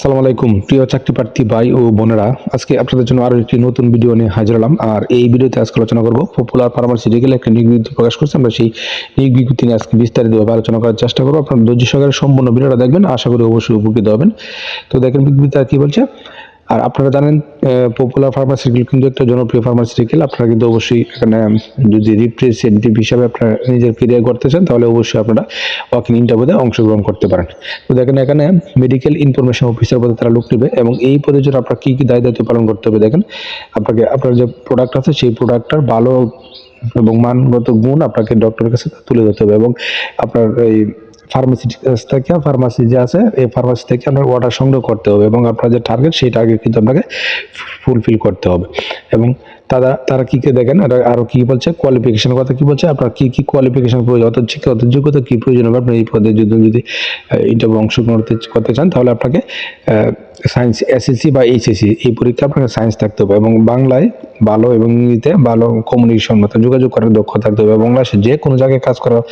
আসসালামু আলাইকুম, প্রিয় চাকরি প্রার্থী ভাই ও বোনেরা। আজকে আপনাদের জন্য আরও একটি নতুন ভিডিও নিয়ে হাজির হলাম। আর এই ভিডিওতে আজকে আলোচনা করব পপুলার ফার্মাসি ফার্মাসিউটিক্যাল একটা নিয়োগ বিজ্ঞপ্তি প্রকাশ করছে। আমরা সেই নিয়োগ বিজ্ঞপ্তি নিয়ে আজকে বিস্তারিতভাবে আলোচনা করার চেষ্টা করব। আপনার ধৈর্য সহকারে সম্পূর্ণ ভিডিওটা দেখবেন। আশা করি অবশ্যই উপকৃত হবেন। তো দেখেন বিজ্ঞপ্তি আর কি বলছে? আর আপনারা জানেন পপুলার ফার্মাসিউটিক্যাল কিন্তু একটা জনপ্রিয় ফার্মাসিউটিক্যাল আপনারা কিন্তু অবশ্যই এখানে যদি রিপ্রেজেন্টেটিভ হিসাবে আপনারা নিজের কেরিয়ার করতে চান, তাহলে অবশ্যই আপনারা ওয়াকিং ইন্টারভিউতে অংশগ্রহণ করতে পারেন। তো দেখেন, এখানে মেডিকেল ইনফরমেশন অফিসার পদে তারা লোক নেবে এবং এই পদের জন্য আপনার কী কী দায় দায়িত্ব পালন করতে হবে দেখেন। আপনাকে, আপনার যে প্রোডাক্ট আছে, সেই প্রোডাক্টটার ভালো এবং মানগত গুণ আপনাকে ডক্টরের কাছে তুলে ধরতে হবে এবং আপনার এই ফার্মাসি থেকে ফার্মাসি যে আছে, এই ফার্মাসি থেকে আপনার অর্ডার সংগ্রহ করতে হবে এবং আপনার যে টার্গেট সেই টার্গেট কিন্তু আপনাকে ফুলফিল করতে হবে। এবং তারা তারা কী কী দেখেন? আর আরও কী বলছে? কোয়ালিফিকেশন কথা কী বলছে? আপনার কী কী কোয়ালিফিকেশন প্রয়োজন? অর্থাৎ শিক্ষা, অর্থাৎ যোগ্যতা কী প্রয়োজন হবে? আপনার এই পদে যদি যদি ইন্টারভিউ অংশগ্রহণ করতে চান, তাহলে আপনাকে সায়েন্স এসএসসি বা এইচএসসি এই পরীক্ষা আপনাকে সায়েন্স থাকতে হবে এবং বাংলায় ভালো এবং ইংরেজিতে ভালো কমিউনিকেশন মতো যোগাযোগ করার দক্ষ থাকতে হবে এবং বাংলাদেশে যে কোনো জায়গায় কাজ করার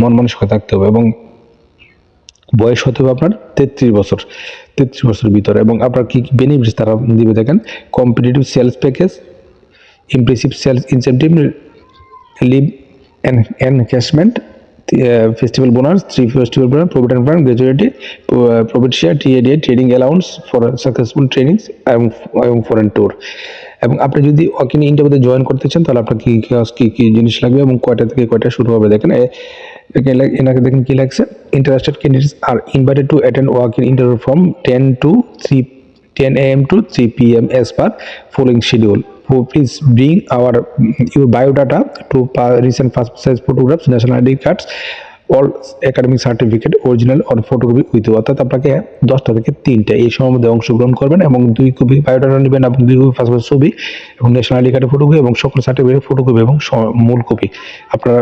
মন মানসিকতা থাকতে হবে এবং বয়স হতে হবে আপনার তেত্রিশ বছর, তেত্রিশ বছরের ভিতরে। এবং আপনার কী কী বেনিফিটস তারা দিবে দেখেন? Competitive sales package impressive sales incentive leave encashment festival bonus three festival bonus provident fund gratuity profit share TA DA trading allowance for successful trainings এবং ফরেন ট্যুর এবং আপনি যদি অকিনি ইন্টারভিউতে জয়েন করতে চান, তাহলে আপনার কী কী কী জিনিস লাগবে এবং কয়টা থেকে কয়টা শুরু হবে? দেখেন এনাকে দেখেন কী লাগছে? Interested candidates R invited to attend work in interview from ten to three ten A M to three P M as per following schedule bring our, your biodata to pa- recent passport size photographs, national id cards all academic certificate original or photocopy with অর্থাৎ আপনাকে দশটা থেকে তিনটা এই সময়ের মধ্যে অংশগ্রহণ করবেন এবং দুই কপি বায়োডাটা নেবেন এবং দুই কপি পাসপোর্ট ছবি এবং ন্যাশনাল আইডি কার্ডের ফটোকপি এবং সকল সার্টিফিকেটের ফটোকপি এবং মূল কপি। আপনারা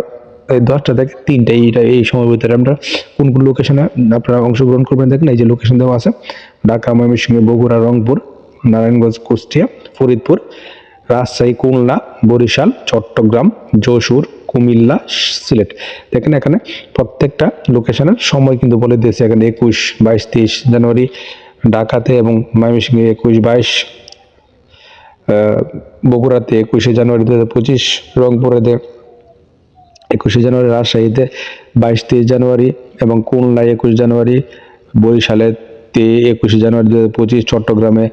এই দশটা থেকে তিনটা এইটা এই সময়ের ভিতরে আমরা কোন কোন লোকেশনে আপনারা অংশগ্রহণ করবেন দেখেন, এই যে লোকেশন দেওয়া আছে। ঢাকা, ময়মনসিংহ, বগুড়া, রংপুর, নারায়ণগঞ্জ, কুষ্টিয়া, ফরিদপুর, রাজশাহী, খুলনা, বরিশাল, চট্টগ্রাম, যশোর কুমিল্লা সিলেট। দেখেন এখানে প্রত্যেকটা লোকেশনের সময় কিন্তু বলে দিয়েছে। এখানে একুশ, বাইশ, তেইশ জানুয়ারি ঢাকাতে এবং ময়মনসিংহে একুশ, বাইশ বগুড়াতে একুশে জানুয়ারি দু হাজার পঁচিশ, রংপুরেতে একুশে জানুয়ারি, রাজশাহীতে বাইশ, তেইশ জানুয়ারি এবং খুলনায় একুশ জানুয়ারি, বরিশালে তে একুশে জানুয়ারি দু হাজার পঁচিশ, চট্টগ্রামে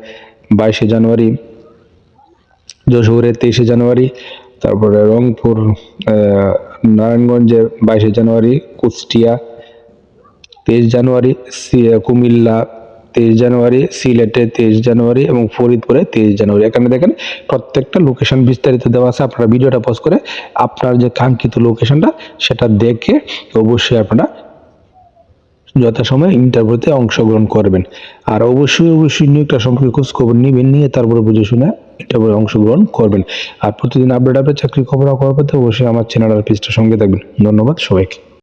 বাইশে জানুয়ারি, যশোরে তেইশে জানুয়ারি তারপরে রংপুর নারায়ণগঞ্জে বাইশে জানুয়ারি, কুষ্টিয়া তেইশ জানুয়ারি কুমিল্লা তেইশ জানুয়ারি, সিলেটে তেইশ জানুয়ারি এবং ফরিদপুরে তেইশ জানুয়ারি। এখানে দেখেন প্রত্যেকটা লোকেশন বিস্তারিত দেওয়া আছে, আপনারা ভিডিওটা পজ করে আপনার যে কাঙ্ক্ষিত লোকেশনটা সেটা দেখে অবশ্যই আপনারা যথাসময়ে ইন্টারভিউতে অংশগ্রহণ করবেন। আর অবশ্যই অবশ্যই নিয়োগটা সম্পর্কে খোঁজ খবর নেবেন, নিয়ে তারপরে বুঝে শুনে ইন্টারভিউ অংশগ্রহণ করবেন। আর প্রতিদিন আপডেট আপডেট চাকরি খবর খবর পেতে অবশ্যই আমার চ্যানেল আর পেজটার সঙ্গে থাকবেন। ধন্যবাদ সবাইকে।